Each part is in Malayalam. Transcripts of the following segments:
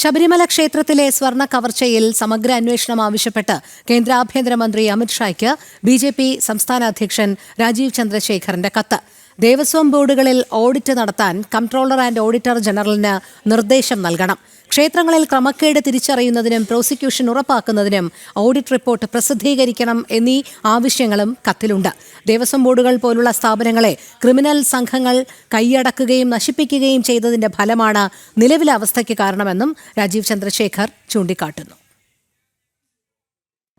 ശബരിമല ക്ഷേത്രത്തിലെ സ്വർണ കവർച്ചയിൽ സമഗ്ര അന്വേഷണം ആവശ്യപ്പെട്ട് കേന്ദ്ര ആഭ്യന്തരമന്ത്രി അമിത്ഷായ്ക്ക് ബി ജെ പി സംസ്ഥാന അധ്യക്ഷൻ രാജീവ് ചന്ദ്രശേഖറിന്റെ കത്ത്. ദേവസ്വം ബോർഡുകളിൽ ഓഡിറ്റ് നടത്താൻ കംട്രോളർ ആൻഡ് ഓഡിറ്റർ ജനറലിന് നിർദ്ദേശം നൽകണം. ക്ഷേത്രങ്ങളിൽ ക്രമക്കേട് തിരിച്ചറിയുന്നതിനും പ്രോസിക്യൂഷൻ ഉറപ്പാക്കുന്നതിനും ഓഡിറ്റ് റിപ്പോർട്ട് പ്രസിദ്ധീകരിക്കണം എന്നീ ആവശ്യങ്ങളും കത്തിലുണ്ട്. ദേവസ്വം ബോർഡുകൾ പോലുള്ള സ്ഥാപനങ്ങളെ ക്രിമിനൽ സംഘങ്ങൾ കൈയടക്കുകയും നശിപ്പിക്കുകയും ചെയ്തതിന്റെ ഫലമാണ് നിലവിലെ അവസ്ഥയ്ക്ക് കാരണമെന്നും രാജീവ് ചന്ദ്രശേഖർ ചൂണ്ടിക്കാട്ടുന്നു.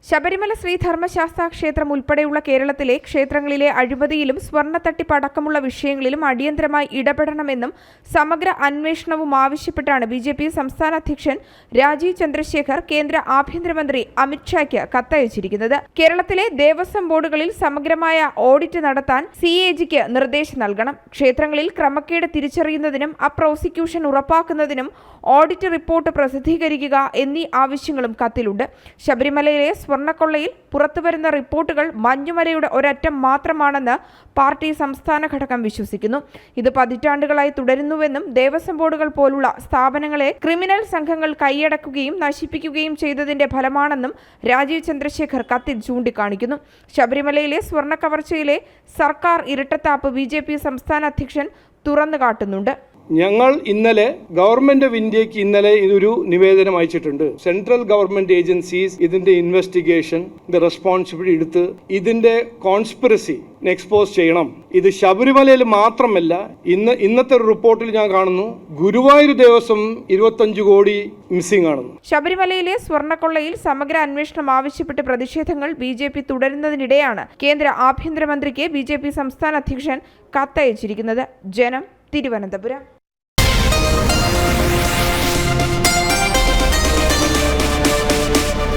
ശബരിമല ശ്രീ ധർമ്മശാസ്ത്ര ക്ഷേത്രം ഉൾപ്പെടെയുള്ള കേരളത്തിലെ ക്ഷേത്രങ്ങളിലെ അഴിമതിയിലും സ്വർണത്തട്ടിപ്പ് അടക്കമുള്ള വിഷയങ്ങളിലും അടിയന്തരമായി ഇടപെടണമെന്നും സമഗ്ര അന്വേഷണവും ആവശ്യപ്പെട്ടാണ് ബി ജെ പി സംസ്ഥാന അധ്യക്ഷൻ രാജീവ് ചന്ദ്രശേഖർ കേന്ദ്ര ആഭ്യന്തരമന്ത്രി അമിത്ഷായ്ക്ക് കത്തയച്ചിരിക്കുന്നത്. കേരളത്തിലെ ദേവസ്വം ബോർഡുകളിൽ സമഗ്രമായ ഓഡിറ്റ് നടത്താൻ സി എ ജിക്ക് നിർദ്ദേശം നൽകണം. ക്ഷേത്രങ്ങളിൽ ക്രമക്കേട് തിരിച്ചറിയുന്നതിനും ആ പ്രോസിക്യൂഷൻ ഉറപ്പാക്കുന്നതിനും ഓഡിറ്റ് റിപ്പോർട്ട് പ്രസിദ്ധീകരിക്കുക എന്നീ ആവശ്യങ്ങളും കത്തിലുണ്ട്. ശബരിമലയിലെ സ്വർണക്കൊള്ളയിൽ പുറത്തുവരുന്ന റിപ്പോർട്ടുകൾ മഞ്ഞുമലയുടെ ഒരറ്റം മാത്രമാണെന്ന് പാർട്ടി സംസ്ഥാന ഘടകം വിശ്വസിക്കുന്നു. ഇത് പതിറ്റാണ്ടുകളായി തുടരുന്നുവെന്നും ദേവസ്വം ബോർഡുകൾ പോലുള്ള സ്ഥാപനങ്ങളെ ക്രിമിനൽ സംഘങ്ങൾ കൈയടക്കുകയും നശിപ്പിക്കുകയും ചെയ്തതിന്റെ ഫലമാണെന്നും രാജീവ് ചന്ദ്രശേഖർ കത്തിൽ ചൂണ്ടിക്കാണിക്കുന്നു. ശബരിമലയിലെ സ്വർണ കവർച്ചയിലെ സർക്കാർ ഇരട്ടത്താപ്പ് ബി സംസ്ഥാന അധ്യക്ഷൻ തുറന്നു കാട്ടുന്നുണ്ട് ഞങ്ങൾ ഇന്നലെ ഗവൺമെന്റ് ഓഫ് ഇന്ത്യയ്ക്ക് ഇന്നലെ ഇതൊരു നിവേദനം അയച്ചിട്ടുണ്ട്. സെൻട്രൽ ഗവൺമെന്റ് ഏജൻസീസ് ഇതിന്റെ ഇൻവെസ്റ്റിഗേഷൻ ഇത് റെസ്പോൺസിബിലിറ്റി എടുത്ത് ഇതിന്റെ കോൺസ്പിറസി എക്സ്പോസ് ചെയ്യണം. ഇത് ശബരിമലയിൽ മാത്രമല്ല ഇന്ന് ഇന്നത്തെ ഒരു റിപ്പോർട്ടിൽ ഞാൻ കാണുന്നു. ഗുരുവായൂർ ദേവസ്വം ഇരുപത്തഞ്ച് കോടി മിസ്സിംഗ് ആണെന്ന്. ശബരിമലയിലെ സ്വർണക്കൊള്ളയിൽ സമഗ്ര അന്വേഷണം ആവശ്യപ്പെട്ട് പ്രതിഷേധങ്ങൾ ബി ജെ പി തുടരുന്നതിനിടെയാണ് കേന്ദ്ര ആഭ്യന്തരമന്ത്രിക്ക് ബി ജെ പി സംസ്ഥാന അധ്യക്ഷൻ കത്തയച്ചിരിക്കുന്നത്. ജനം തിരുവനന്തപുരം.